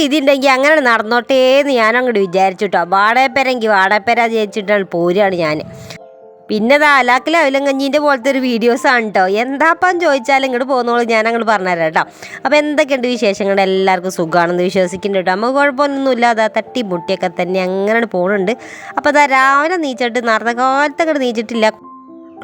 വിധി ഉണ്ടെങ്കിൽ അങ്ങനെ നടന്നോട്ടേ എന്ന് ഞാൻ അങ്ങോട്ട് വിചാരിച്ചു കേട്ടോ വാടകപ്പേരെങ്കിൽ വാടകപ്പേര പോരുകയാണ് ഞാൻ പിന്നെ ദാ അലാക്കിലെ അവലങ്കഞ്ഞീന്റെ പോലത്തെ ഒരു വീഡിയോസാണ് കേട്ടോ എന്താപ്പം ചോദിച്ചാൽ ഇങ്ങോട്ട് പോകുന്നോളൂ ഞാൻ അങ്ങോട്ട് പറഞ്ഞുതരാം കേട്ടോ അപ്പോൾ എന്തൊക്കെയുണ്ട് വിശേഷങ്ങൾ? എല്ലാവർക്കും സുഖമാണെന്ന് വിശ്വസിക്കുന്നുണ്ട് കേട്ടോ. നമുക്ക് കുഴപ്പമൊന്നുമില്ല. അതാ തട്ടി മുട്ടിയൊക്കെ തന്നെ അങ്ങനെ പോകുന്നുണ്ട് അപ്പോൾ അതാ രാവിലെ നീച്ചിട്ട് നടന്ന കാലത്തങ്ങോട്ട് നീച്ചിട്ടില്ല.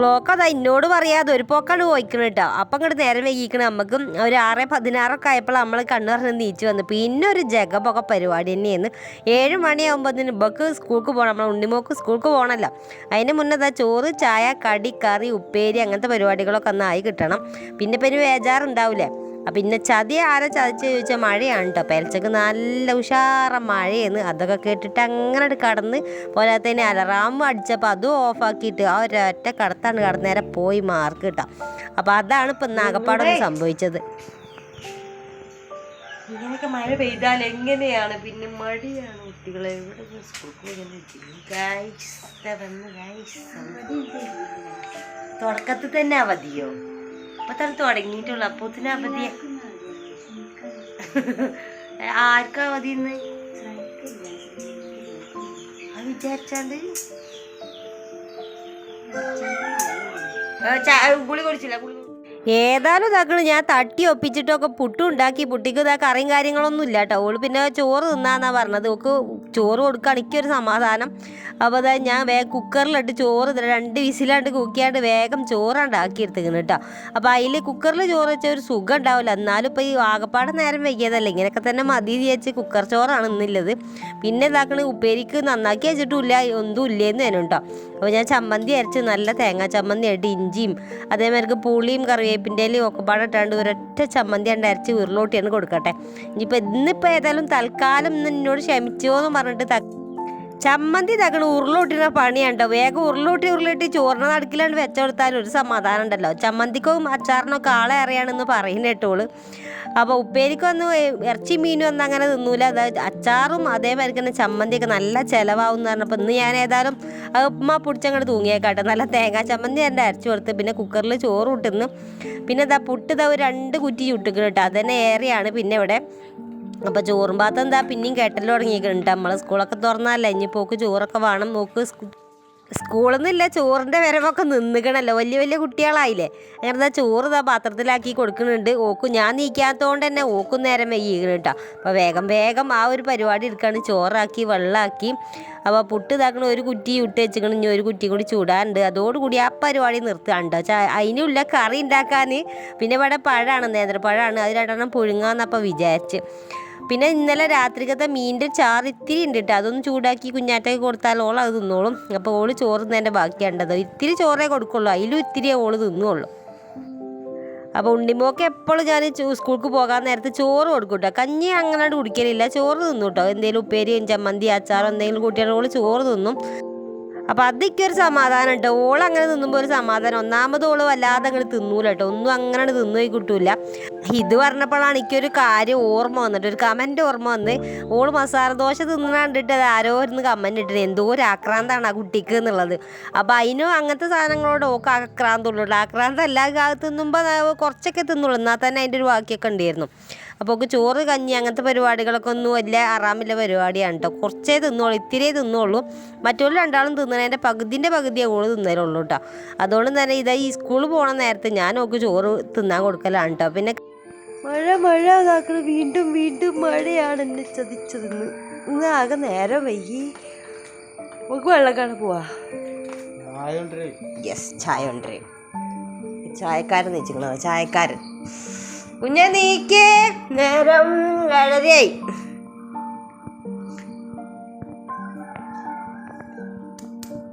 ക്ലോക്ക് അതാ എന്നോട് പറയാതെ ഒരു പോക്കാണ് പോയിക്കണം കേട്ടോ അപ്പം ഇങ്ങോട്ട് നേരം വൈകിക്കണം. നമുക്ക് ഒരു ആറ് പതിനാറൊക്കെ ആയപ്പോൾ നമ്മൾ കണ്ണു പറഞ്ഞ് നീച്ച് വന്നു. പിന്നെ ഒരു ജഗപ്പൊക്കെ പരിപാടി തന്നെയായിരുന്നു. ഏഴ് മണിയാകുമ്പോൾ ബക്ക് സ്കൂൾക്ക് പോകണം നമ്മളെ ഉണ്ണിമോക്ക് സ്കൂൾക്ക് പോകണമല്ലോ അതിന് മുന്നേ ദാ ചോറ് ചായ കടി കറി ഉപ്പേരി അങ്ങനത്തെ പരിപാടികളൊക്കെ ഒന്ന് ആയി കിട്ടണം. പിന്നെ പിന്നെ ഒരു ബേജാറുണ്ടാവില്ലേ അപ്പം പിന്നെ ചതി ആരാ ചതിച്ച് ചോദിച്ചാൽ മഴയാണ് കേട്ടോ പെരച്ചക്ക് നല്ല ഉഷാറ മഴയെന്ന് അതൊക്കെ കേട്ടിട്ട് അങ്ങനെ കടന്ന് പോരാത്തതിന് അലറാം അടിച്ചപ്പോൾ അതും ഓഫാക്കിയിട്ട് ആ ഒരൊറ്റ കടത്താണ് കടന്നേരം പോയി മാർക്ക് കിട്ടാം അപ്പം അതാണ് ഇപ്പം നാഗപ്പാടൊക്കെ സംഭവിച്ചത്. ഇങ്ങനെയൊക്കെ മഴ പെയ്താൽ എങ്ങനെയാണ്? പിന്നെ മടിയാണ് കുട്ടികളെ. എവിടെ തുടക്കത്തിൽ തന്നെ അവധിയോ? ഇപ്പൊ തന്നെ തുടങ്ങിയിട്ടുള്ളു അപ്പോത്തിന് അവധി ആർക്കാ അവധി ഇന്ന്? അത് വിചാരിച്ചാണ്ട്. ഗുളി കുടിച്ചില്ല? ഗുളി ഏതായാലും ഇതാക്കണ് ഞാൻ തട്ടി ഒപ്പിച്ചിട്ടൊക്കെ പുട്ടും ഉണ്ടാക്കി പുട്ടിക്ക് ഇതാ കറിയും കാര്യങ്ങളൊന്നും ഇല്ല കേട്ടോ. ഓൾ പിന്നെ ചോറ് തിന്നാന്നാ പറഞ്ഞത്. ഓക്ക് ചോറ് കൊടുക്കാൻ എനിക്കൊരു സമാധാനം. അപ്പോൾ അതാ ഞാൻ വേ കുക്കറിലിട്ട് ചോറ് രണ്ട് വിസിലാണ്ട് കുക്കിയാണ്ട് വേഗം ചോറാണ്ട് ആക്കി എടുത്തിരിക്കുന്നു കേട്ടോ. അപ്പോൾ അതിൽ കുക്കറിൽ ചോറ് വെച്ചാൽ ഒരു സുഖം ഉണ്ടാവില്ല. എന്നാലും ഇപ്പോൾ ഈ ആകപ്പാടെ നേരം വൈകിയതല്ലേ. ഇങ്ങനെയൊക്കെ തന്നെ മതി വിചാരിച്ച് കുക്കർ ചോറാണ് ഇന്നുള്ളത് പിന്നെ ഇതാക്കണ ഉപ്പേരിക്ക് നന്നാക്കി വെച്ചിട്ടില്ല ഒന്നും ഇല്ലേന്ന് തന്നെ കേട്ടോ. അപ്പോൾ ഞാൻ ചമ്മന്തി അരച്ച് നല്ല തേങ്ങാ ചമ്മന്തി ആയിട്ട് ഇഞ്ചിയും അതേമാതിരി പുളിയും കറിവേപ്പിന്റെ ഇലയും ഒക്കെ പാടിട്ടാണ്ട് ഒരൊറ്റ ചമ്മന്തി ഉണ്ട് അരച്ച് ഉരുളോട്ടിയാണ് കൊടുക്കട്ടെ. ഇനിയിപ്പോൾ ഇന്നിപ്പോൾ ഏതായാലും തൽക്കാലം എന്നോട് ക്ഷമിച്ചോ എന്ന് പറഞ്ഞിട്ട് ചമ്മന്തി തകൾ ഉരുളോട്ടിന പണിയുണ്ടോ? വേഗം ഉരുളോട്ടി ഉരുളോട്ടി ചോറിന് നടക്കിലാണ്ട് വെച്ചുകൊടുത്താൽ ഒരു സമാധാനം ഉണ്ടല്ലോ. ചമ്മന്തിക്കും അച്ചാറിനൊക്കെ ആളെ അറിയാണെന്ന് പറയുന്ന കേട്ടോൾ. അപ്പോൾ ഉപ്പേരിക്കൊന്നും ഇറച്ചി മീനും ഒന്നും അങ്ങനെ തിന്നൂല. അച്ചാറും അതേമാതിരി തന്നെ ചമ്മന്തിയൊക്കെ നല്ല ചിലവാകും എന്ന് പറഞ്ഞപ്പോൾ ഇന്ന് ഞാൻ ഏതായാലും അത് ഉപ്പുമാ പൊടിച്ചങ്ങോട്ട് തൂങ്ങിയേക്കാട്ടെ. നല്ല തേങ്ങാ ചമ്മന്തി എന്റെ അരച്ചു കൊടുത്ത് പിന്നെ കുക്കറിൽ ചോറ് ഇട്ടുന്നു പിന്നെ ഇതാ പുട്ട് ഇതാ ഒരു രണ്ട് കുറ്റി ചുട്ടുക്കിട്ടോ കേട്ടോ. ഏറെയാണ് പിന്നെ ഇവിടെ. അപ്പോൾ ചോറും ഭാഗത്ത് എന്താ? പിന്നെയും കെട്ടൽ തുടങ്ങിയിട്ടുണ്ട് നമ്മൾ സ്കൂളൊക്കെ തുറന്നല്ല ഇനി പോക്ക് ചോറൊക്കെ വേണം. നോക്ക് സ്കൂ- സ്കൂളിൽ നിന്നില്ല ചോറിന്റെ വരവൊക്കെ നിന്നുകണല്ലോ വലിയ വലിയ കുട്ടികളായില്ലേ? അങ്ങനെ എന്താ ചോറ് ഇതാ പാത്രത്തിലാക്കി കൊടുക്കുന്നുണ്ട് ഓക്കും ഞാൻ നീക്കാത്തതുകൊണ്ട് തന്നെ ഓക്കും നേരം വൈകിക്കണം കേട്ടോ അപ്പോൾ വേഗം വേഗം ആ ഒരു പരിപാടി എടുക്കുകയാണ് ചോറാക്കി വെള്ളമാക്കി അപ്പോൾ പുട്ട് ഇതാക്കണ. ഒരു കുറ്റി ഇട്ട് വെച്ചിക്കണം. ഇനി ഒരു കുറ്റി കൂടി ചൂടാനുണ്ട് അതോടുകൂടി ആ പരിപാടി നിർത്തുകയാണ്ട് അതിനുള്ള കറി ഉണ്ടാക്കാൻ പിന്നെ ഇവിടെ പഴമാണ് നേന്ത്രപ്പഴമാണ് അത് രണ്ടെണ്ണം പുഴുങ്ങാന്നപ്പോൾ വിചാരിച്ച്. പിന്നെ ഇന്നലെ രാത്രിക്കത്തെ മീന്റെ ചാറ് ഇത്തിരി ഉണ്ട് കേട്ടോ അതൊന്ന് ചൂടാക്കി കുഞ്ഞാറ്റയ്ക്ക് കൊടുത്താൽ ഓൾ അത് തിന്നോളും. അപ്പോൾ ഓൾ ചോറ് തിന്നതിന്റെ ബാക്കിയുണ്ടത് ഇത്തിരി ചോറേ കൊടുക്കുള്ളൂ. അതിലും ഇത്തിരിയേ ഓൾ തിന്നുള്ളൂ. അപ്പോൾ ഉണ്ണിമോക്ക് എപ്പോഴും ഞാൻ സ്കൂൾക്ക് പോകാൻ നേരത്ത് ചോറ് കൊടുക്കും കേട്ടോ കഞ്ഞി അങ്ങനെ കുടിക്കലില്ല. ചോറ് തിന്നു കേട്ടോ എന്തെങ്കിലും ഉപ്പേരിയും ചമ്മന്തി അച്ചാറോ എന്തെങ്കിലും കൂട്ടിയാൽ ഓൾ ചോറ് തിന്നും. അപ്പോൾ അതിക്കൊരു സമാധാനം കേട്ടോ ഓൾ അങ്ങനെ തിന്നുമ്പോൾ ഒരു സമാധാനം. ഒന്നാമത് ഓൾ വല്ലാതെ അങ്ങനെ തിന്നൂല കേട്ടോ ഒന്നും അങ്ങനെ തിന്നു കിട്ടൂല. ഇത് പറഞ്ഞപ്പോഴാണ് എനിക്കൊരു കാര്യം ഓർമ്മ വന്നിട്ട് ഒരു കമന്റ് ഓർമ്മ വന്ന് ഓൾ മസാല ദോശ തിന്നാണ്ടിട്ട് അത് ആരോ ഇരുന്ന് കമന്റ് ഇട്ടിട്ട് എന്തോ ഒരു ആക്രാന്താണ് ആ കുട്ടിക്ക് എന്നുള്ളത്. അപ്പോൾ അതിനും അങ്ങനത്തെ സാധനങ്ങളോട് ഓക്ക് ആക്രാന്തുള്ളൂ ആക്രാന്തം എല്ലാ തിന്നുമ്പോൾ കുറച്ചൊക്കെ തിന്നുള്ളൂ. എന്നാൽ തന്നെ അതിന്റെ ഒരു ബാക്കിയൊക്കെ ഉണ്ടായിരുന്നു. അപ്പോൾ ഒക്കെ ചോറ് കഞ്ഞി അങ്ങനത്തെ പരിപാടികളൊക്കെ ഒന്നും വലിയ അറാമില്ല പരിപാടിയാണ് കേട്ടോ കുറച്ചേ തിന്നോളൂ ഇത്തിരിയേ തിന്നുള്ളൂ മറ്റുള്ള രണ്ടാളും തിന്നണതിന്റെ പകുതിന്റെ പകുതിയെ ഓൾ തിന്നലുള്ളൂ കേട്ടോ അതുകൊണ്ട് തന്നെ ഇതാ ഈ സ്കൂളിൽ പോകണ നേരത്ത് ഞാൻ ഓക്ക് ചോറ് തിന്നാൻ കൊടുക്കലാണ് കേട്ടോ പിന്നെ മഴ മഴ ഇതാക്കണം വീണ്ടും വീണ്ടും മഴയാണ് എന്നെ ചതിച്ചതെന്ന്. ഇന്ന് ആകെ നേരം വൈകി. നമുക്ക് വെള്ളം കാണാൻ പോവാ യെസ് ചായ ഉണ്ട്. ചായക്കാരൻ നിൽക്കണോ ചായക്കാരൻ. കുഞ്ഞെ നീക്കേ. നേരം ഏഴരയായി.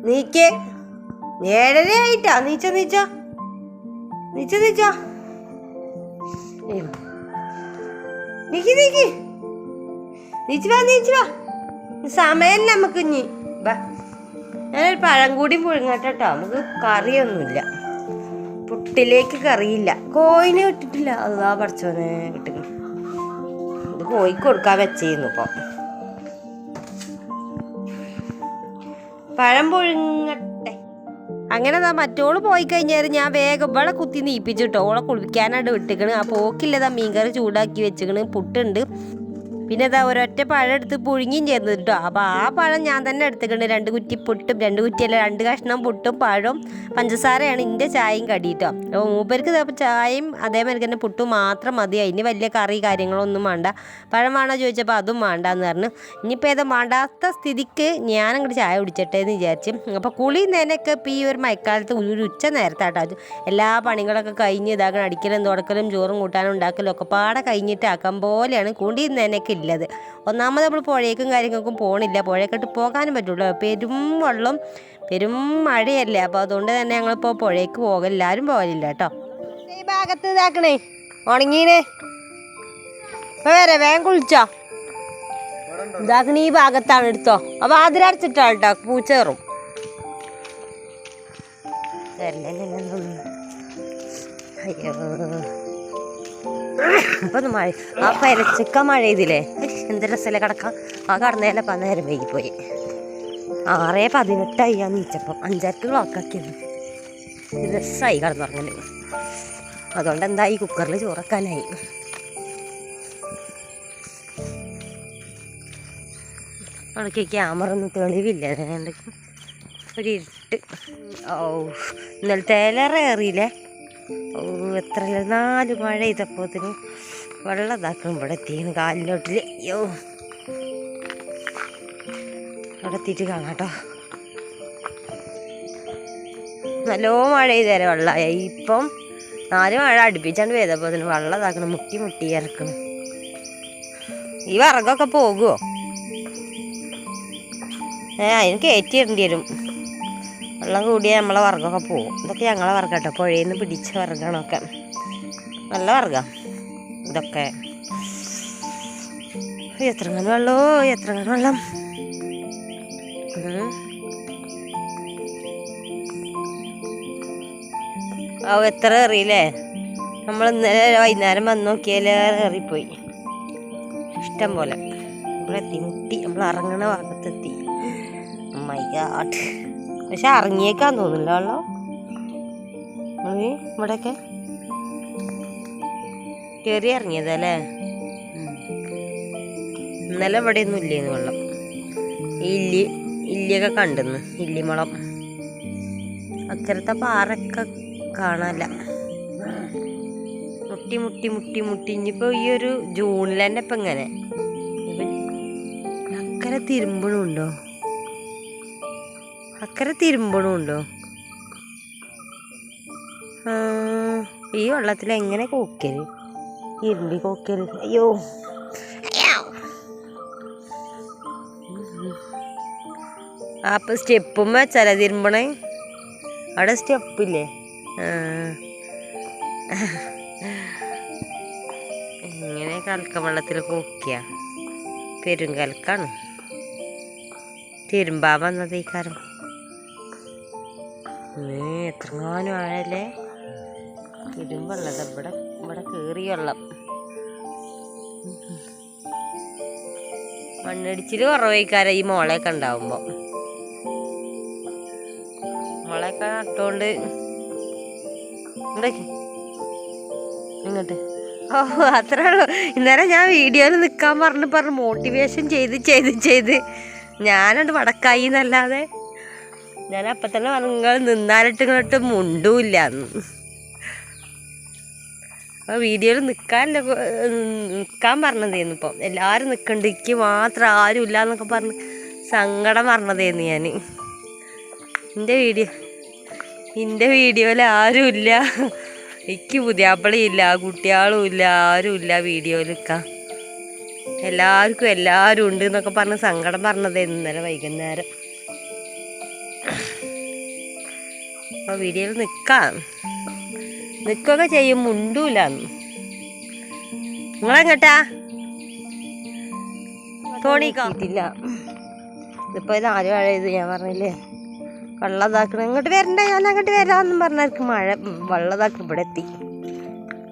നീക്കേ. ഏഴരയായിട്ടാ. നീച്ച നീച്ച. നീച്ച നീച്ച. നീക്കി നീക്കി. നീച്ചു വാ നീച്ചു നമുക്ക് ഇനി. വാ ഞാനൊരു പഴം കൂടി പുഴുങ്ങട്ടോ നമുക്ക് കറിയൊന്നുമില്ല. പുട്ടിലേക്ക് കറിയില്ല കോയിനെ ഇട്ടിട്ടില്ല. അതാ പഠിച്ചോനെ കിട്ടുന്നു ഇത് കോഴിക്ക് കൊടുക്കാൻ വെച്ചിരുന്നു ഇപ്പൊ. പഴം പുഴുങ്ങട്ടെ. അങ്ങനെ ദാ മറ്റോൾ പോയി കഴിഞ്ഞാൽ ഞാൻ വേഗം ഇവിടെ കുത്തി നീപ്പിച്ചിട്ടോ. ഓളെ കുളിപ്പിക്കാനായിട്ട് വിട്ടിക്കണ്. ആ പോക്കില്ലതാ മീൻകറി ചൂടാക്കി വെച്ചിക്കണ്. പുട്ടുണ്ട്. പിന്നെ ഇതാ ഒരൊറ്റ പഴം എടുത്ത് പുഴുങ്ങിയും ചെയ്തു കേട്ടോ അപ്പോൾ ആ പഴം ഞാൻ തന്നെ എടുത്തിട്ടുണ്ട്. രണ്ട് കുറ്റി പുട്ടും രണ്ട് കുറ്റിയല്ല രണ്ട് കഷ്ണം പുട്ടും പഴവും പഞ്ചസാരയാണ് എന്റെ ചായയും കടി കേട്ടോ അപ്പോൾ മൂപ്പർക്ക് ചായയും അതേമാതിരി തന്നെ പുട്ടും മാത്രം മതി. അതിന് വലിയ കറി കാര്യങ്ങളൊന്നും വേണ്ട. പഴം വേണോ ചോദിച്ചപ്പോൾ അതും വേണ്ട എന്ന് പറഞ്ഞു. ഇനിയിപ്പോൾ ഏതോ വേണ്ടാത്ത സ്ഥിതിക്ക് ഞാൻ അങ്ങോട്ട് ചായ കുടിച്ചട്ടെ എന്ന് വിചാരിച്ചു. അപ്പോൾ കുളി നേനൊക്കെ ഇപ്പോൾ ഈ ഒരു മഴക്കാലത്ത് ഒരു ഉച്ച നേരത്താട്ടോ. എല്ലാ പണികളൊക്കെ കഴിഞ്ഞ് ഇതാക്കണം. അടിക്കലും തുടക്കലും ചോറും കൂട്ടാനും ഉണ്ടാക്കലും ഒക്കെ പാടെ കഴിഞ്ഞിട്ടാക്കാൻ പോലെയാണ്. കുളി നേനൊക്കെ ഉള്ളത് ഒന്നാമത് നമ്മൾ പുഴയ്ക്കും കാര്യങ്ങൾക്കും പോകണില്ല പുഴയൊക്കെ പോകാനും പറ്റുള്ളൂ പെരും വെള്ളം പെരും മഴയല്ലേ. അപ്പോൾ അതുകൊണ്ട് തന്നെ ഞങ്ങളിപ്പോൾ പുഴയ്ക്ക് പോകൽ എല്ലാവരും പോകലില്ല കേട്ടോ. ഈ ഭാഗത്ത് ഇതാക്കണേ. ഉണങ്ങീനെ. ഇപ്പൊ വരെ വേഗം കുളിച്ചോ. ഇതാക്കണ ഈ ഭാഗത്താണ് എടുത്തോ. അപ്പോൾ അതിലടച്ചിട്ടാ കേട്ടോ. പൂച്ച കയറും അയ്യോ. ഇപ്പൊ ഒന്ന് മഴ ആ പരച്ചക്ക മഴ ചെയ്തില്ലേ എന്ത് രസമല്ലേ കിടക്കാം ആ കടന്നേലെ പ നേരം പോയി ആറേ പതിനെട്ടായി ഞാൻ നീച്ചപ്പം. അഞ്ചരക്ക് ക്ലോക്കാക്കിയത് രസമായി കിടന്നുറങ്ങൽ. അതുകൊണ്ട് എന്തായി? കുക്കറിൽ ചോറക്കാനായി. അവിടേക്ക് ക്യാമറ ഒന്നും തെളിവില്ല. ഒരു ഇരുട്ട് ഓ ഇന്നലത്തേലേറെ ഏറിയില്ലേ എത്ര നാല് മഴ ചെയ്തപ്പോത്തിന് വെള്ളം ഇതാക്കണം ഇവിടെ എത്തിയാണ് കാലിലോട്ടിൽ അയ്യോ. അവിടെ എത്തിയിട്ട് കാണാം കേട്ടോ. നല്ലോ മഴ ചെയ്തേരെ വെള്ളമായി ഇപ്പം നാല് മഴ അടുപ്പിച്ചാണ്ട് പെയ്തപ്പോൾ അതിന് വെള്ളം ഇതാക്കണം മുട്ടി മുട്ടി ഇറക്കണം ഈ വിറകൊക്കെ പോകുമോ ഏ അതിന് കയറ്റി ഇടേണ്ടി വരും. വെള്ളം കൂടിയാൽ നമ്മളെ വർഗമൊക്കെ പോകും ഇതൊക്കെ ഞങ്ങളെ വർഗം കേട്ടോ പുഴയിൽ നിന്ന് പിടിച്ച വർഗമാണൊക്കെ നല്ല വർഗം ഇതൊക്കെ. എത്ര കണ്ട് വെള്ളമോ എത്ര കണ്ട് വെള്ളം ഓ എത്ര എറിയില്ലേ നമ്മൾ ഇന്നലെ വൈകുന്നേരം വന്ന് നോക്കിയാൽ ഏറിപ്പോയി ഇഷ്ടം പോലെ. നമ്മളെത്തി മുട്ടി. നമ്മൾ ഇറങ്ങണ ഭാഗത്തെത്തി. മൈ ഗാഡ് പക്ഷെ ഇറങ്ങിയേക്കാൻ തോന്നില്ല വെള്ളം ഇവിടെയൊക്കെ കയറി ഇറങ്ങിയതല്ലേ. ഇന്നലെ ഇവിടെ ഒന്നും ഇല്ലേന്ന് വെള്ളം. ഇല്ലി ഇല്ലിയൊക്കെ കണ്ടെന്ന് ഇല്ലിമുളം. അക്കരത്തെ പാറൊക്കെ കാണാല്ല മുട്ടി മുട്ടി മുട്ടി മുട്ടി. ഇനിയിപ്പോ ഈ ഒരു ജൂണിൽ തന്നെ ഇപ്പൊ ഇങ്ങനെ. അക്കരെ തിരുമ്പണുണ്ടോ? അക്കരെ തിരുമ്പണുണ്ടോ ആ, ഈ വെള്ളത്തിൽ എങ്ങനെ കോക്കൽ? ഇരുമ്പി കോക്കൽ. അയ്യോ. അപ്പം സ്റ്റെപ്പും വെച്ചാല തിരുമ്പണേ? അവിടെ സ്റ്റെപ്പില്ലേ? ഇങ്ങനെ കൽക്ക വെള്ളത്തിൽ കോക്കിയ? പെരും തിരുമ്പാ വന്നത് ഈ കാരം എത്രങ്ങാനും ആഴല്ലേ തിരുമ്പുള്ളത് ഇവിടെ ഇവിടെ കയറി വെള്ളം. മണ്ണിടിച്ചിൽ കുറവേക്കാരം ഈ മുളയൊക്കെ ഉണ്ടാവുമ്പോൾ മുളയൊക്കെ നട്ടുകൊണ്ട് ഇങ്ങോട്ട്. ഓ അത്രേ ഉള്ളൂ. ഇന്നേരം ഞാൻ വീഡിയോയിൽ നിൽക്കാൻ പറഞ്ഞ് പറഞ്ഞ് മോട്ടിവേഷൻ ചെയ്ത് ചെയ്ത് ചെയ്ത് ഞാനുണ്ട് വടക്കായി എന്നല്ലാതെ ഞാൻ അപ്പം തന്നെ പറഞ്ഞു നിങ്ങൾ നിന്നാലിട്ട് ഇങ്ങോട്ട് മുണ്ടൂല്ല എന്ന്. അപ്പോൾ വീഡിയോയിൽ നിൽക്കാനല്ല നിൽക്കാൻ പറഞ്ഞതേന്നു ഇപ്പം. എല്ലാവരും നിൽക്കണ്ട് എനിക്ക് മാത്രം ആരും ഇല്ല എന്നൊക്കെ പറഞ്ഞ് സങ്കടം പറഞ്ഞതേന്ന് ഞാൻ എന്റെ വീഡിയോ എന്റെ വീഡിയോയിൽ ആരും ഇല്ല എനിക്ക് പുതിയാപ്പിളയില്ല കുട്ടികളും ഇല്ല ആരും ഇല്ല വീഡിയോയിൽ നിൽക്കാം എല്ലാവർക്കും എല്ലാവരും ഉണ്ട് എന്നൊക്കെ പറഞ്ഞ് സങ്കടം പറഞ്ഞത് ഇന്നലെ വൈകുന്നേരം. അപ്പോൾ വീഡിയോയിൽ നിൽക്കാം നിൽക്കുകയൊക്കെ ചെയ്യും മുണ്ടൂല. നിങ്ങളെങ്ങട്ടാ? തോണിക്കില്ല ഇതിപ്പോൾ ഇത് ആരും അഴയത് ഞാൻ പറഞ്ഞില്ലേ? വെള്ളതാക്കണം. ഇങ്ങോട്ട് വരണ്ട ഞാൻ അങ്ങോട്ട് വരാമെന്നും പറഞ്ഞവർക്ക് മഴ വെള്ളതാക്കി ഇവിടെ എത്തി.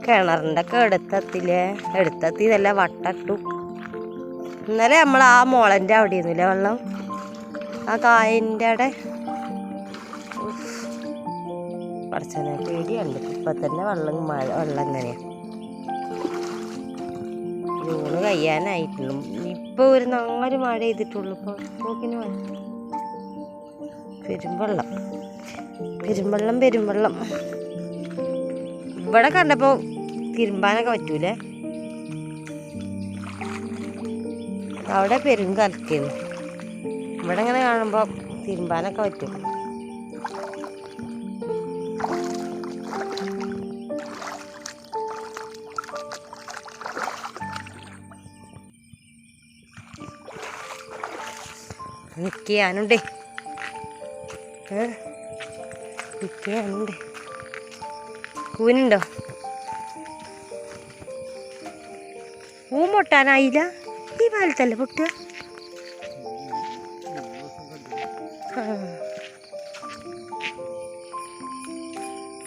കിണറിന്റെ ഒക്കെ എടുത്തെത്തില്ലേ? എടുത്തെത്തിയതല്ല വട്ടട്ടു. ഇന്നലെ നമ്മൾ ആ മോളന്റെ അവിടെ ഇരുന്നില്ലേ വെള്ളം? ആ കായന്റെ അവിടെ. പടച്ചനെ പേടിയുണ്ട് ഇപ്പൊ തന്നെ വെള്ളം മഴ വെള്ളം എങ്ങനെയാണ് ജൂണ് കഴിയാനായിട്ടുള്ളൂ. ഇപ്പൊ ഒരു നാല് മഴ ചെയ്തിട്ടുള്ളൂ ഇപ്പൊ. നോക്കിന് മഴ പെരുമ്പള്ളം പെരുമ്പള്ളം പെരുമ്പള്ളം ഇവിടെ കണ്ടപ്പോൾ തിരുമ്പാനൊക്കെ പറ്റൂലേ? അവിടെ പെരും കലക്കിയത് ഇവിടെ ഇങ്ങനെ കാണുമ്പോൾ തിരുമ്പാനൊക്കെ പറ്റും. നിൽക്കാനുണ്ടേ നിൽക്കാനുണ്ട് കൂനുണ്ടോ? പൂ ഈ കാലത്തല്ലേ പൊട്ടുക.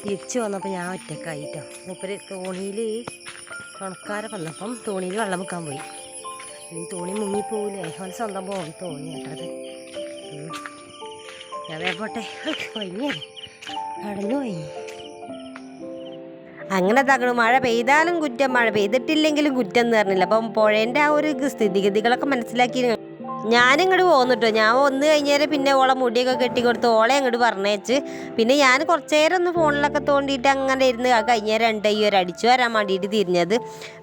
തിരിച്ചു വന്നപ്പോൾ ഞാൻ ഒറ്റക്കായിട്ടോ മൂപ്പര് തോണിയിൽ തുണക്കാരെ വന്നപ്പം തോണിയിൽ വെള്ളം വെക്കാൻ പോയി. ഈ തോണി മുങ്ങിപ്പോവില്ലേ അവൻ സ്വന്തം പോകും തോണി കേട്ടത്. ഞാൻ പോട്ടെ. വയ്യേ കടന്നു പോയി. അങ്ങനെ തകണു മഴ പെയ്താലും കുറ്റം മഴ പെയ്തിട്ടില്ലെങ്കിലും കുറ്റം എന്ന് പറഞ്ഞില്ല. അപ്പം പുഴേന്റെ ആ ഒരു സ്ഥിതിഗതികളൊക്കെ മനസ്സിലാക്കി ഞാനിങ്ങോട്ട് പോന്നിട്ടോ. ഞാൻ വന്നു കഴിഞ്ഞാൽ പിന്നെ ഓളെ മുടിയൊക്കെ കെട്ടി കെട്ടിക്കൊടുത്ത് ഓളെ അങ്ങോട്ട് പറഞ്ഞേച്ച് പിന്നെ ഞാൻ കുറച്ച് നേരം ഒന്ന് ഫോണിലൊക്കെ തോണ്ടിയിട്ട് അങ്ങനെ ഇരുന്ന് ആ കഴിഞ്ഞ രണ്ട് അയ്യോ അടിച്ചു വരാൻ വേണ്ടിയിട്ട് തിരിഞ്ഞത്.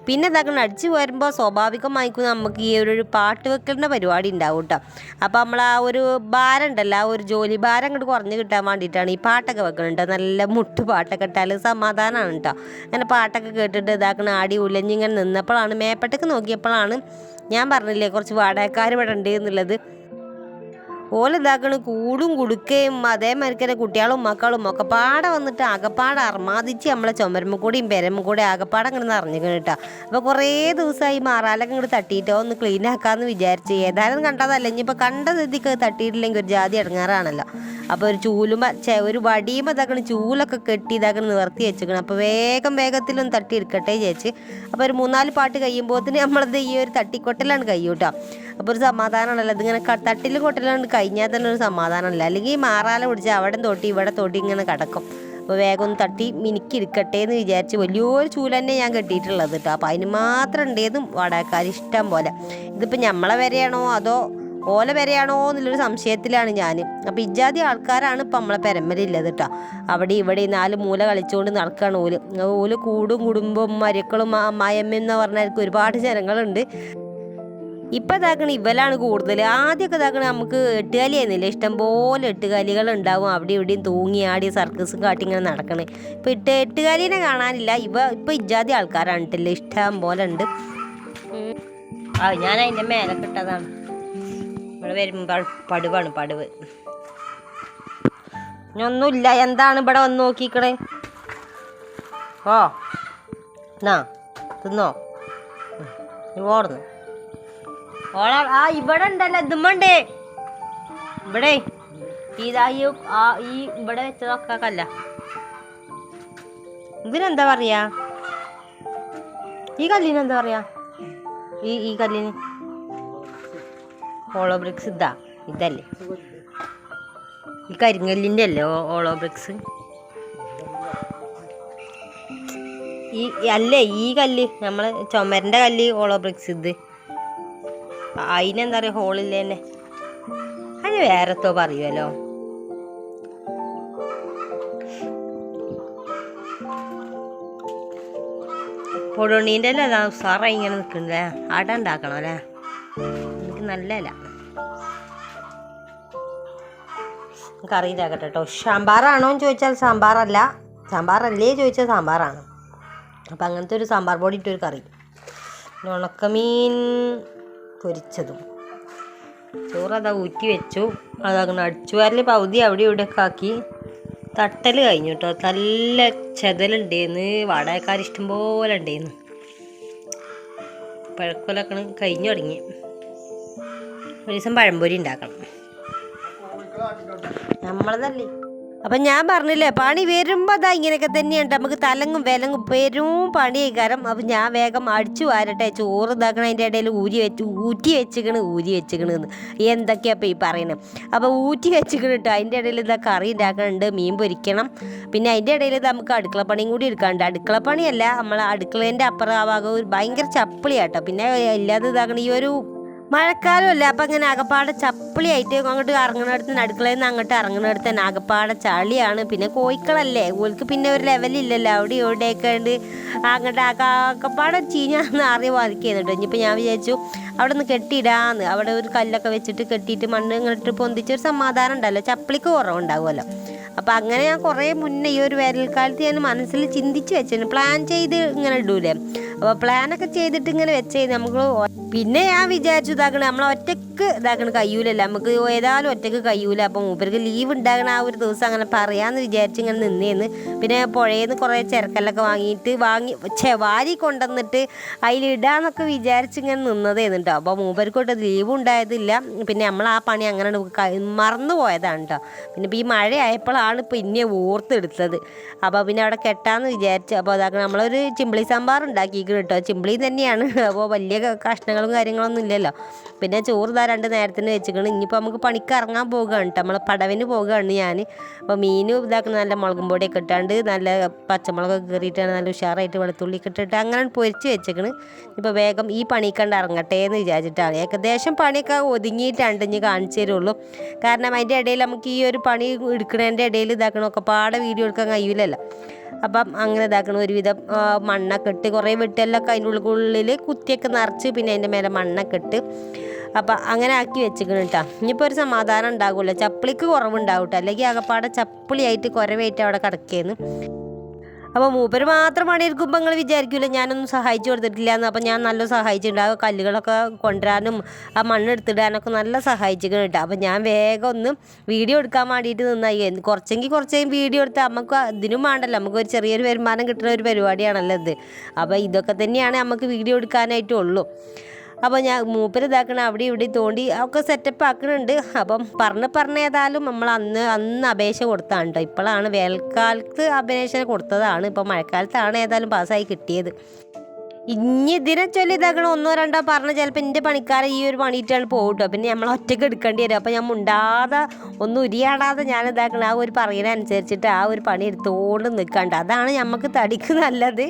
പിന്നെ ഇതാക്കണം അടിച്ചു വരുമ്പോൾ സ്വാഭാവികമായിരിക്കും നമുക്ക് ഈ ഒരു പാട്ട് വെക്കലിന്റെ പരിപാടി ഉണ്ടാവും കേട്ടോ. അപ്പോൾ നമ്മൾ ആ ഒരു ഭാരം ഉണ്ടല്ലോ ആ ഒരു ജോലി ഭാരം അങ്ങോട്ട് കുറഞ്ഞ് കിട്ടാൻ വേണ്ടിയിട്ടാണ് ഈ പാട്ടൊക്കെ വെക്കുന്നുണ്ട് നല്ല മുട്ട് പാട്ടൊക്കെ ഇട്ടാൽ സമാധാനമാണ് കേട്ടോ. അങ്ങനെ പാട്ടൊക്കെ കേട്ടിട്ട് ഇതാക്കണ ആടി ഉലഞ്ഞിങ്ങനെ നിന്നപ്പോഴാണ് മേപ്പട്ടൊക്കെ നോക്കിയപ്പോഴാണ് ഞാൻ പറഞ്ഞില്ലേ കുറച്ച് വാടകക്കാർ ഇവിടെ ഉണ്ട് എന്നുള്ളത്. ഓലിതാക്കണ കൂടും കുടുക്കയും അതേമാതിരിക്കരെ തന്നെ കുട്ടികളും മക്കളും ഒക്കെ പാടെ വന്നിട്ട് അകപ്പാടെ അർമാദിച്ച് നമ്മളെ ചുമരമ്മ കൂടിയും പെരമ്മ കൂടെ അകപ്പാടെ അങ്ങനെ നിറഞ്ഞിക്കണം കേട്ടോ അപ്പോൾ കുറേ ദിവസമായി മാറാലൊക്കെ ഇങ്ങോട്ട് തട്ടിയിട്ടോ ഒന്ന് ക്ലീൻ ആക്കാമെന്ന് വിചാരിച്ച് ഏതായാലും കണ്ടതല്ല. ഇനിയിപ്പോൾ കണ്ട സ്ഥിതിക്ക് തട്ടിയിട്ടില്ലെങ്കിൽ ഒരു ജാതി ഇടങ്ങാറാണല്ലോ അപ്പോൾ ഒരു ചൂലും ഒരു വടിയും ഇതാക്കണ ചൂലൊക്കെ കെട്ടി ഇതാക്കണം നിവർത്തി വെച്ചേക്കണം. അപ്പോൾ വേഗം വേഗത്തിലൊന്ന് തട്ടി എടുക്കട്ടെ ചേച്ചി അപ്പോൾ ഒരു മൂന്നാൽ പാട്ട് കഴിയുമ്പോഴത്തേന് നമ്മളത് ഈ ഒരു തട്ടിക്കൊട്ടലാണ് കഴിയൂട്ടോ അപ്പോൾ ഒരു സമാധാനമാണല്ലോ ഇതിങ്ങനെ തട്ടിലും കൊട്ടലാണ് കഴിഞ്ഞാൽ തന്നെ ഒരു സമാധാനമല്ല. അല്ലെങ്കിൽ മാറാല പിടിച്ച് അവിടെ തൊട്ടി ഇവിടെ തൊട്ടി ഇങ്ങനെ കിടക്കും. അപ്പോൾ വേഗം ഒന്ന് തട്ടി മിനിക്കിരിക്കട്ടെ എന്ന് വിചാരിച്ച് വലിയൊരു ചൂല തന്നെ ഞാൻ കെട്ടിയിട്ടുള്ളത് കേട്ടോ. അപ്പോൾ അതിന് മാത്രം ഉണ്ടേതും വടക്കാർ ഇഷ്ടം പോലെ. ഇതിപ്പോൾ നമ്മളെ വരെയാണോ അതോ ഓല വരെയാണോ എന്നുള്ളൊരു സംശയത്തിലാണ് ഞാൻ അപ്പോൾ ഇജാതി ആൾക്കാരാണ് ഇപ്പം നമ്മളെ പെരമ്പലില്ലത് കേട്ടോ. അവിടെ ഇവിടെ നാല് മൂല കളിച്ചുകൊണ്ട് നടക്കുകയാണ് ഓൽ. ഓൽ കൂടും കുടുംബം മരുക്കളും അമ്മായിയമ്മ എന്ന് പറഞ്ഞാൽ ഒരുപാട് ജനങ്ങളുണ്ട്. ഇപ്പം ഇതാക്കണ ഇവലാണ് കൂടുതൽ ആദ്യമൊക്കെ ഇതാക്കണ നമുക്ക് എട്ടുകാലി ആയിരുന്നില്ല ഇഷ്ടംപോലെ എട്ടുകാലികൾ ഉണ്ടാവും അവിടെ ഇവിടെയും തൂങ്ങി ആടി സർക്കസും കാട്ടി ഇങ്ങനെ നടക്കണേ. ഇപ്പം ഇട്ട് എട്ടുകാലിനെ കാണാനില്ല. ഇവ ഇപ്പം ഇജാതി ആൾക്കാരാണ് കേട്ടില്ല? ഇഷ്ടം പോലെ ഉണ്ട്. ആ ഞാൻ അതിന്റെ മേലെ കിട്ടതാണ് ഇവിടെ വരുമ്പോൾ പടുവാണ് പടുവ്. ഒന്നുമില്ല. എന്താണ് ഇവിടെ വന്ന് നോക്കിക്കണേ? ഓ എന്നാ തിന്നോ? ഓടുന്നു ഓള ആ ഇവിടെ ഉണ്ടല്ലോ ഇതുമ്മണ്ടേ. ഇവിടെ ഇതാ ഈ ആ ഈ ഇവിടെ വെച്ചതൊക്കെ കല്ല ഇതിനെന്താ പറയാ? ഈ കല്ലിന് എന്താ പറയാ? ഈ ഈ കല്ലിന്? ഓളോ ബ്രിക്സ് ഇതാ ഇതല്ലേ? ഈ കരിങ്കല്ലിന്റെ അല്ലേ ഓളോ ബ്രിക്സ് ഈ അല്ലേ ഈ കല്ല് നമ്മൾ ചുമരിന്റെ കല്ല് ഓളോ ബ്രിക്സ് ഇത്. അതിനെന്താ പറയുക ഹോളില്ലേ തന്നെ. അതിന് വേറെത്തോ പറയുമല്ലോ പൊടുണ്ണീന്റെ അല്ലേ അതാ ഉസാറായി ഇങ്ങനെ നിൽക്കണ്ടേ അട ഉണ്ടാക്കണം അല്ലേ? എനിക്ക് നല്ലല്ല കറി ഇതാക്കട്ടെ കേട്ടോ. സാമ്പാറാണോ എന്ന് ചോദിച്ചാൽ സാമ്പാറല്ല. സാമ്പാറല്ലേ ചോദിച്ചാൽ സാമ്പാറാണ്. അപ്പം അങ്ങനത്തെ ഒരു സാമ്പാർ പൊടി ഇട്ടൊരു കറി. ഉണക്കമീൻ പൊരിച്ചതും. ചോറ് അതാ ഊറ്റി വെച്ചു. അതങ്ങനെ അടിച്ചു. പകുതി അവിടെ ഇവിടെയൊക്കെ ആക്കി. തട്ടൽ കഴിഞ്ഞു കേട്ടോ നല്ല ചെതലുണ്ടേന്ന്. വാടകക്കാർ ഇഷ്ടം പോലെ ഉണ്ടേന്ന്. പഴക്കൊലക്കണ് കഴിഞ്ഞു തുടങ്ങി. ഒരു ദിവസം പഴംപൊരി ഉണ്ടാക്കണം. നമ്മളതല്ലേ. അപ്പം ഞാൻ പറഞ്ഞില്ലേ പണി വരുമ്പോൾ അതാ ഇങ്ങനെയൊക്കെ തന്നെയുണ്ട്. നമുക്ക് തലങ്ങും വിലങ്ങും പെരും പണി കാരണം അപ്പം ഞാൻ വേഗം അടിച്ചു വാരട്ടെ. ചോറ് ഇതാക്കണം അതിന്റെ ഇടയിൽ ഊരി വെച്ച് ഊറ്റി വെച്ചിക്കണ് ഊരി വെച്ചിക്കണ് എന്ന്. എന്തൊക്കെയാ ഇപ്പം ഈ പറയുന്നത് അപ്പോൾ ഊറ്റി വെച്ചിക്കണ് കേട്ടോ അതിന്റെ ഇടയിൽ ഇതാ കറി ഉണ്ടാക്കണുണ്ട് മീൻ പൊരിക്കണം. പിന്നെ അതിന്റെ ഇടയിൽ നമുക്ക് അടുക്കള പണിയും കൂടി എടുക്കാനുണ്ട് അടുക്കള പണിയല്ല നമ്മൾ അടുക്കളേന്റെ അപ്പുറം ആ ഭാഗം ഒരു ഭയങ്കര ചപ്പിളിയാട്ടോ പിന്നെ ഇല്ലാതെ ഇതാക്കണം ഈ ഒരു മഴക്കാലമല്ല അപ്പം അങ്ങനെ അകപ്പാടെ ചപ്പിളിയായിട്ട് അങ്ങോട്ട് ഇറങ്ങുന്നിടത്ത് അടുക്കളയിൽ നിന്ന് അങ്ങോട്ട് ഇറങ്ങുന്നിടത്ത് തന്നെ അകപ്പാടെ ചളിയാണ്. പിന്നെ കോഴിക്കളല്ലേ? ഓൽക്ക് പിന്നെ ഒരു ലെവലില്ലല്ലോ അവിടെ ഇവിടെയൊക്കെ ഉണ്ട് അങ്ങോട്ട് അകപ്പാടെ ചീഞ്ഞാന്ന് അറിയ ബാധിക്കുന്നുണ്ട് ഇനിയിപ്പോൾ ഞാൻ വിചാരിച്ചു അവിടെ നിന്ന് കെട്ടിയിടാന്ന്. അവിടെ ഒരു കല്ലൊക്കെ വെച്ചിട്ട് കെട്ടിയിട്ട് മണ്ണ് ഇങ്ങോട്ട് പൊന്തിച്ചൊരു സമാധാനം ഉണ്ടല്ലോ. ചപ്പിളിക്ക് കുറവുണ്ടാകുമല്ലോ അപ്പം അങ്ങനെ ഞാൻ കുറേ മുന്നേ ഈ ഒരു വേനൽക്കാലത്ത് ഞാൻ മനസ്സിൽ ചിന്തിച്ച് വെച്ചിരുന്നു പ്ലാൻ ചെയ്ത് ഇങ്ങനെ ഇടൂലേ? അപ്പോൾ പ്ലാനൊക്കെ ചെയ്തിട്ട് ഇങ്ങനെ വെച്ചേ നമുക്ക് പിന്നെ ഞാൻ വിചാരിച്ചു ഇതാക്കണ നമ്മൾ ഒറ്റയ്ക്ക് ഇതാക്കണ കയ്യൂലല്ല നമുക്ക് ഏതായാലും ഒറ്റയ്ക്ക് കഴിയൂല. അപ്പം മൂപ്പർക്ക് ലീവ് ഉണ്ടാകണ ആ ഒരു ദിവസം അങ്ങനെ പറയാമെന്ന് വിചാരിച്ച് ഇങ്ങനെ നിന്നേന്ന്. പിന്നെ പുഴയിൽ നിന്ന് കുറേ ചിരക്കല്ലൊക്കെ വാങ്ങിയിട്ട് വാങ്ങി ഛെ വാരി കൊണ്ടുവന്നിട്ട് അതിലിടാന്നൊക്കെ വിചാരിച്ച് ഇങ്ങനെ നിന്നതേന്ന് കേട്ടോ അപ്പോൾ മൂപ്പർക്കോട്ട് ലീവ് ഉണ്ടായതില്ല. പിന്നെ നമ്മൾ ആ പണി അങ്ങനെ മറന്നു പോയതാണ് കേട്ടോ പിന്നെ ഇപ്പോൾ ഈ മഴയായപ്പോഴാണ് ഇന്നെ ഓർത്തെടുത്തത്. അപ്പോൾ പിന്നെ അവിടെ കെട്ടാന്ന് വിചാരിച്ചു അപ്പോൾ അതാക്കണം നമ്മളൊരു ചിമ്പിളി സാമ്പാർ ഉണ്ടാക്കിയിരിക്കണം കേട്ടോ ചിമ്പിളി തന്നെയാണ്. അപ്പോൾ വലിയ ക- കഷ്ണങ്ങളും കാര്യങ്ങളൊന്നും ഇല്ലല്ലോ. പിന്നെ ചോറ് ഇതാ രണ്ട് നേരത്തിന് വെച്ചിക്കണം. ഇനിയിപ്പോൾ നമുക്ക് പണിക്ക് ഇറങ്ങാൻ പോകുകയാണ് കേട്ടോ നമ്മൾ പടവിന് പോകുകയാണ് ഞാൻ അപ്പോൾ മീനും ഇതാക്കുന്ന നല്ല മുളകും പൊടിയൊക്കെ ഇട്ടാണ്ട് നല്ല പച്ചമുളകൊക്കെ കയറിയിട്ടാണ് നല്ല ഉഷാറായിട്ട് വെളുത്തുള്ളി ഒക്കെ ഇട്ടിട്ട് അങ്ങനെ പൊരിച്ച് വെച്ചേക്കണ്. ഇപ്പോൾ വേഗം ഈ പണിക്കണ്ട് ഇറങ്ങട്ടെ എന്ന് വിചാരിച്ചിട്ടാണ്. ഏകദേശം പണിയൊക്കെ ഒതുങ്ങിയിട്ടുണ്ട് ഇനി കാണിച്ചു തരുള്ളൂ. കാരണം അതിന്റെ ഇടയിൽ നമുക്ക് ഈ ഒരു പണി എടുക്കുന്നതിന്റെ ഇടയിൽ ഇതാക്കണമൊക്കെ പാടെ വീഡിയോ എടുക്കാൻ കഴിയില്ലല്ലോ അപ്പം അങ്ങനെ ഇതാക്കണം. ഒരുവിധം മണ്ണൊക്കെ ഇട്ട് കുറേ വെട്ടിയെല്ലാം അതിന്റെ ഉള്ളിൽ കുത്തിയൊക്കെ നിറച്ച് പിന്നെ അതിന്റെ മേലെ മണ്ണൊക്കെ ഇട്ട് അപ്പം അങ്ങനെ ആക്കി വെച്ചിക്കണം കേട്ടോ ഇനിയിപ്പോൾ ഒരു സമാധാനം ഉണ്ടാകുമല്ലോ ചപ്പിളിക്ക് കുറവുണ്ടാവും കേട്ടോ അല്ലെങ്കിൽ ആകപ്പാടെ ചപ്പിളിയായിട്ട് കുറവായിട്ട് അവിടെ കിടക്കുകയെന്ന് അപ്പോൾ മൂപ്പര് മാത്രമാണ് ഇരിക്കുമ്പോൾ നിങ്ങൾ വിചാരിക്കില്ല ഞാനൊന്നും സഹായിച്ചു കൊടുത്തിട്ടില്ല എന്ന്. അപ്പോൾ ഞാൻ നല്ല സഹായിച്ചിട്ടുണ്ട്. ആ കല്ലുകളൊക്കെ കൊണ്ടുവരാനും ആ മണ്ണ് എടുത്തിടാനൊക്കെ നല്ല സഹായിച്ചിരിക്കണം കേട്ടോ. അപ്പോൾ ഞാൻ വേഗം ഒന്ന് വീഡിയോ എടുക്കാൻ വേണ്ടിയിട്ട് നിന്നായി. കുറച്ചെങ്കിൽ കുറച്ചെങ്കിലും വീഡിയോ എടുത്താൽ നമുക്ക് ഇതിനും വേണ്ടല്ലോ. നമുക്ക് ഒരു ചെറിയൊരു വരുമാനം കിട്ടുന്ന ഒരു പരിപാടിയാണല്ലോ ഇത്. അപ്പോൾ ഇതൊക്കെ തന്നെയാണ് നമുക്ക് വീഡിയോ എടുക്കാനായിട്ടുള്ളൂ. അപ്പോൾ ഞാൻ മൂപ്പര് ഇതാക്കണ അവിടെ ഇവിടെ തോണ്ടി ഒക്കെ സെറ്റപ്പ് ആക്കുന്നുണ്ട് അപ്പം പറഞ്ഞ് പറഞ്ഞേതായാലും നമ്മൾ അന്ന് അന്ന് അപേക്ഷ കൊടുത്താണ് ഇപ്പോഴാണ് വേനൽക്കാലത്ത് അപേക്ഷ കൊടുത്തതാണ്. ഇപ്പോൾ മഴക്കാലത്താണ് ഏതായാലും പാസ്സായി കിട്ടിയത്. ഇനി ഇതിനെ ചൊല്ലി ഇതാക്കണം ഒന്നോ രണ്ടോ പറഞ്ഞ് ചിലപ്പോൾ എന്റെ പണിക്കാരെ ഈ ഒരു പണിയിട്ടാണ് പോകട്ടോ പിന്നെ നമ്മൾ ഒറ്റയ്ക്ക് എടുക്കേണ്ടി വരും. അപ്പോൾ ഞാൻ മുണ്ടാതെ ഒന്നും ഉരിയാടാതെ ഞാൻ ഇതാക്കണം ആ ഒരു പറയുന്നതനുസരിച്ചിട്ട് ആ ഒരു പണി എടുത്തുകൊണ്ട് നിൽക്കണ്ട അതാണ് നമുക്ക് തടിക്ക് നല്ലത്.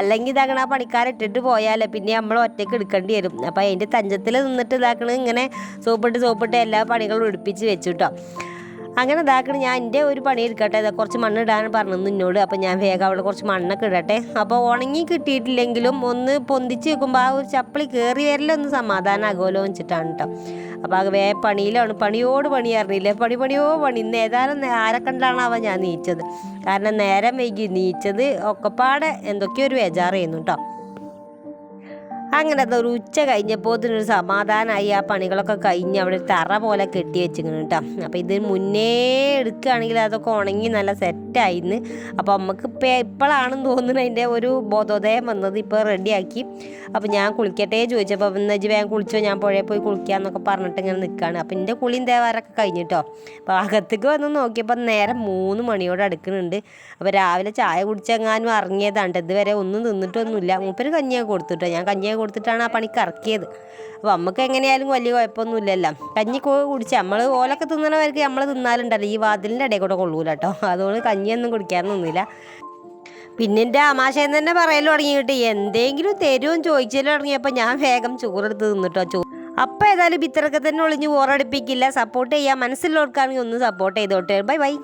അല്ലെങ്കിൽ ഇതാക്കണം ആ പണിക്കാരെ ഇട്ടിട്ട് പോയാലേ പിന്നെ നമ്മൾ ഒറ്റയ്ക്ക് എടുക്കേണ്ടി വരും. അപ്പോൾ അതിന്റെ തഞ്ചത്തിൽ നിന്നിട്ട് ഇതാക്കണം ഇങ്ങനെ സോപ്പിട്ട് സോപ്പിട്ട് എല്ലാ പണികളും എടുപ്പിച്ച് വെച്ചു കേട്ടോ അങ്ങനെ ഇതാക്കണം ഞാൻ എന്റെ ഒരു പണി എടുക്കട്ടെ. ഇതാ കുറച്ച് മണ്ണ് ഇടാൻ പറഞ്ഞു നിന്നോട്. അപ്പോൾ ഞാൻ വേഗം അവിടെ കുറച്ച് മണ്ണൊക്കെ ഇടട്ടെ. അപ്പോൾ ഉണങ്ങി കിട്ടിയിട്ടില്ലെങ്കിലും ഒന്ന് പൊന്തിച്ച് വെക്കുമ്പോൾ ആ ഒരു ചപ്പിളി കയറി വരലൊന്ന് സമാധാനമാകുമല്ലോ വെച്ചിട്ടാണ് കേട്ടോ അപ്പോൾ ആ വേ പണിയിലാണ്. പണിയോട് പണി അറിഞ്ഞില്ലേ. പണി പണിയോ പണി. ഇന്ന് ഏതായാലും നേ- ആരെ കണ്ടാണാവോ ഞാൻ നീച്ചത്. കാരണം നേരം വൈകി നീച്ചത് ഒക്കെപ്പാടെ എന്തൊക്കെയോ ഒരു ബേജാറ് ചെയ്യുന്നു കേട്ടോ അങ്ങനെ അത് ഒരു ഉച്ച കഴിഞ്ഞപ്പോൾ ഇതിനൊരു സമാധാനമായി ആ പണികളൊക്കെ കഴിഞ്ഞ് അവിടെ ഒരു തറ പോലെ കെട്ടി വെച്ചിങ്ങനെ കേട്ടോ. അപ്പോൾ ഇത് മുന്നേ എടുക്കുകയാണെങ്കിൽ അതൊക്കെ ഉണങ്ങി നല്ല സെറ്റായിരുന്നു അപ്പോൾ നമുക്ക് ഇപ്പം ഇപ്പോഴാണെന്ന് തോന്നുന്നു അതിന്റെ ഒരു ബോധോദയം വന്നത്. ഇപ്പോൾ റെഡിയാക്കി അപ്പോൾ ഞാൻ കുളിക്കട്ടെ ചോദിച്ചപ്പോൾ ഇജ്ജ് വേഗം കുളിച്ചോ ഞാൻ പുഴയിൽ പോയി കുളിക്കാന്നൊക്കെ പറഞ്ഞിട്ട് ഇങ്ങനെ നിൽക്കുകയാണ് അപ്പോൾ എന്റെ കുളിയും തേവാരൊക്കെ കഴിഞ്ഞിട്ടോ അപ്പോൾ അകത്തേക്ക് വന്ന് നോക്കിയപ്പോൾ നേരം മൂന്ന് മണിയോട് അടുക്കുന്നുണ്ട്. അപ്പോൾ രാവിലെ ചായ കുടിച്ചെങ്ങാനും ഇറങ്ങിയതാണ്ട് ഇതുവരെ ഒന്നും തിന്നിട്ടൊന്നുമില്ല. മൂപ്പര് കഞ്ഞിയൊക്കെ കൊടുത്തിട്ടോ ഞാൻ കഞ്ഞിയൊക്കെ കൊടുത്തിട്ടാണ് ആ പണിക്ക് ഇറക്കിയത് അപ്പോൾ നമുക്ക് എങ്ങനെയായാലും വലിയ കുഴപ്പമൊന്നുമില്ലല്ലോ. കഞ്ഞി കോ കുടിച്ച് നമ്മൾ ഓലൊക്കെ തിന്നണവർക്ക് നമ്മൾ തിന്നാലുണ്ടല്ലോ. ഈ വാതിലിന്റെ ഇടയിൽ കൂടെ കൊള്ളൂല കേട്ടോ അതുകൊണ്ട് കഞ്ഞിയൊന്നും കുടിക്കാനൊന്നുമില്ല പിന്നെ എന്റെ ആമാശയം തന്നെ പറയൽ തുടങ്ങിയിട്ട് എന്തെങ്കിലും തരുമെന്ന് ചോദിച്ചാൽ തുടങ്ങിയപ്പോൾ ഞാൻ വേഗം ചോറെടുത്ത് തിന്നിട്ടോ ചോ അപ്പോൾ ഏതായാലും ഇത്രയൊക്കെ തന്നെ ഒളിഞ്ഞ് ബോറടിപ്പിക്കില്ല. സപ്പോർട്ട് ചെയ്യാം. മനസ്സിലുള്ളവർക്കാണെങ്കിൽ ഒന്ന് സപ്പോർട്ട് ചെയ്തോട്ടെ. Bye bye.